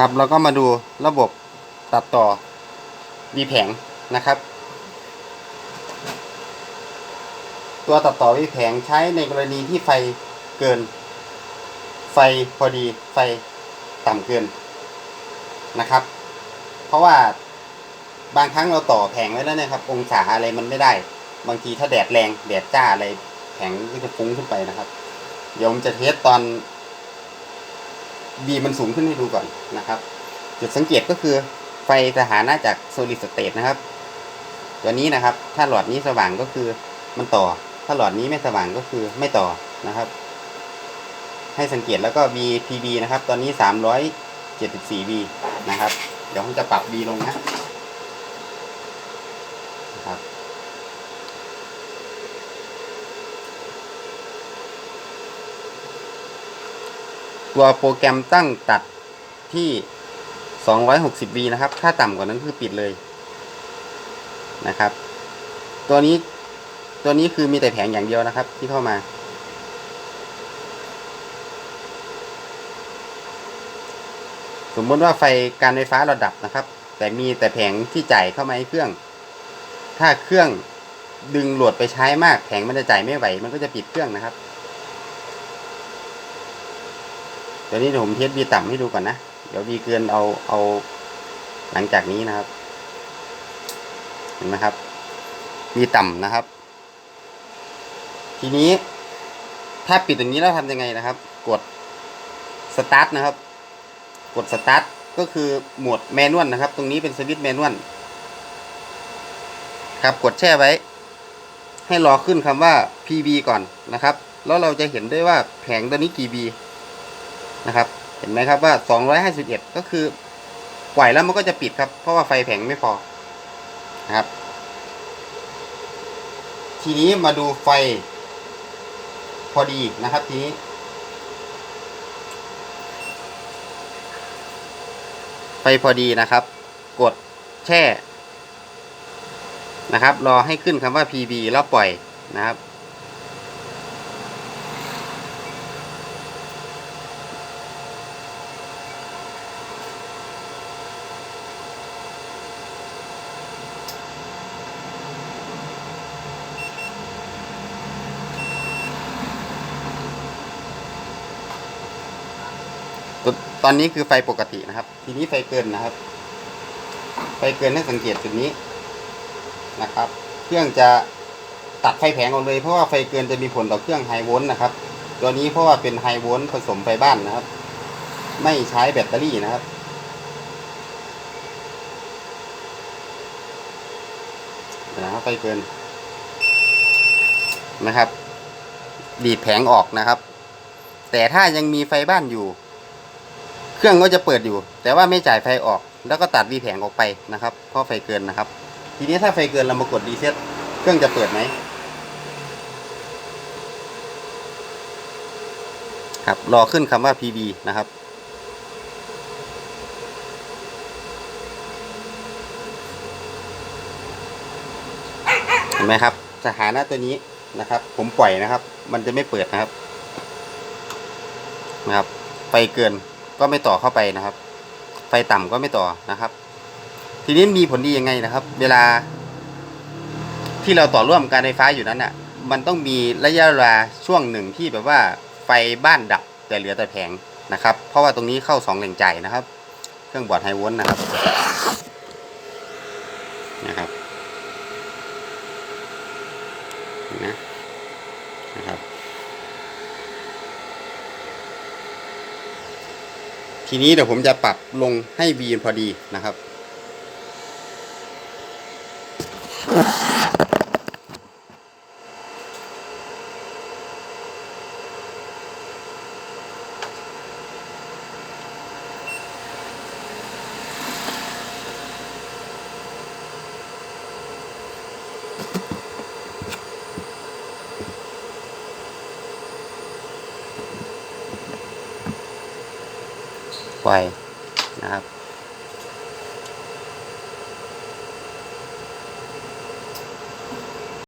ครับแล้วก็มาดูระบบตัดต่อวีแผงนะครับ ตัวตัดต่อวีแผงใช้ในกรณีที่ไฟเกิน ไฟพอดีไฟต่ำเกินนะครับ เพราะว่าบางครั้งเราต่อแผงไว้แล้วนะครับ องศาอะไรมันไม่ได้ บางทีถ้าแดดแรงแดดจ้าอะไรแผงก็จะฟุ้งขึ้นไปนะครับ เดี๋ยวผมจะเทสตอน บีมันสูงขึ้นให้ดูก่อนนะครับ จุดสังเกตก็คือไฟสถานะจาก solid state นะครับ ตัวนี้นะครับ ถ้าหลอดนี้สว่างก็คือมันต่อ ถ้าหลอดนี้ไม่สว่างก็คือไม่ต่อนะครับ ให้สังเกตแล้วก็ VPB นะครับ ตอนนี้ 374 V นะครับ เดี๋ยวผมจะปรับ V ลงนะครับ ตัวโปรแกรมตั้งตัดที่ 260V นะครับ ถ้าต่ำกว่านั้นคือปิดเลยนะครับ ตัวนี้ตัวนี้คือมีแต่แผงอย่างเดียวนะครับ ที่เข้ามาสมมติว่าไฟการไฟฟ้าเราดับนะครับ แต่มีแต่แผงที่จ่ายเข้ามาให้เครื่อง ถ้าเครื่องดึงโหลดไปใช้มากแผงมันจะจ่ายไม่ไหว มันก็จะปิดเครื่องนะครับ เดี๋ยวนี้เดี๋ยวผมเทสวีต่ำให้ดูก่อนนะ เดี๋ยววีเกินเอาเอาหลังจากนี้นะครับ เห็นไหมครับวีต่ำนะครับ ทีนี้ถ้าปิดอย่างนี้แล้วทำยังไงนะครับ กดสตาร์ทนะครับ กดสตาร์ทก็คือโหมดแมนวลนะครับ ตรงนี้เป็นสวิตช์แมนนวลครับกดแช่ไว้ ให้รอขึ้นคำว่า PB ก่อนนะครับ แล้วเราจะเห็นได้ว่าแผงตัวนี้กี่ B นะครับ เห็นไหมครับว่า 251 ก็คือปล่อยแล้วมันก็จะปิดครับ เพราะว่าไฟแผงไม่พอนะครับ ทีนี้มาดูไฟ พอดีนะครับทีนี้ ไฟพอดีนะครับ กดแช่นะครับ รอให้ขึ้นคำว่า PB แล้วปล่อยนะครับ ตอนนี้คือไฟปกตินะครับ ทีนี้ไฟเกินนะครับ ไฟเกินให้สังเกตจุดนี้นะครับ เครื่องจะตัดไฟแผงออกเลยเพราะว่าไฟเกินจะมีผลต่อเครื่องไฮโวลต์นะครับ ตัวนี้เพราะว่าเป็นไฮโวลต์ผสมไฟบ้านนะครับ ไม่ใช้แบตเตอรี่นะครับนะครับไฟเกินนะครับ ดีดแผงออกนะครับ แต่ถ้ายังมีไฟบ้านอยู่ เครื่องก็จะเปิดอยู่ แต่ว่าไม่จ่ายไฟออก แล้วก็ตัดวีแผงออกไปนะครับ เพราะไฟเกินนะครับ ทีนี้ถ้าไฟเกินเรามากดรีเซ็ตเครื่องจะเปิดไหมครับรอขึ้นคำว่า PB นะครับ เห็นไหมครับ สถานะตัวนี้นะครับ ผมปล่อยนะครับ มันจะไม่เปิดนะครับ นะครับไฟเกิน ก็ไม่ต่อเข้าไปนะครับ ไฟต่ำก็ไม่ต่อนะครับ ทีนี้มีผลดียังไงนะครับ เวลา ที่เราต่อร่วมการไฟฟ้าอยู่นั้นอะ มันต้องมีระยะเวลาช่วงหนึ่งที่แบบว่าไฟบ้านดับแต่เหลือแต่แผงนะครับ เพราะว่าตรงนี้เข้าสองแหล่งจ่ายนะครับ เครื่องบอร์ดไฮวลต์นะครับนะครับนะนะครับ ทีนี้เดี๋ยวผมจะปรับลงให้ V พอดีนะครับ ปล่อยนะครับ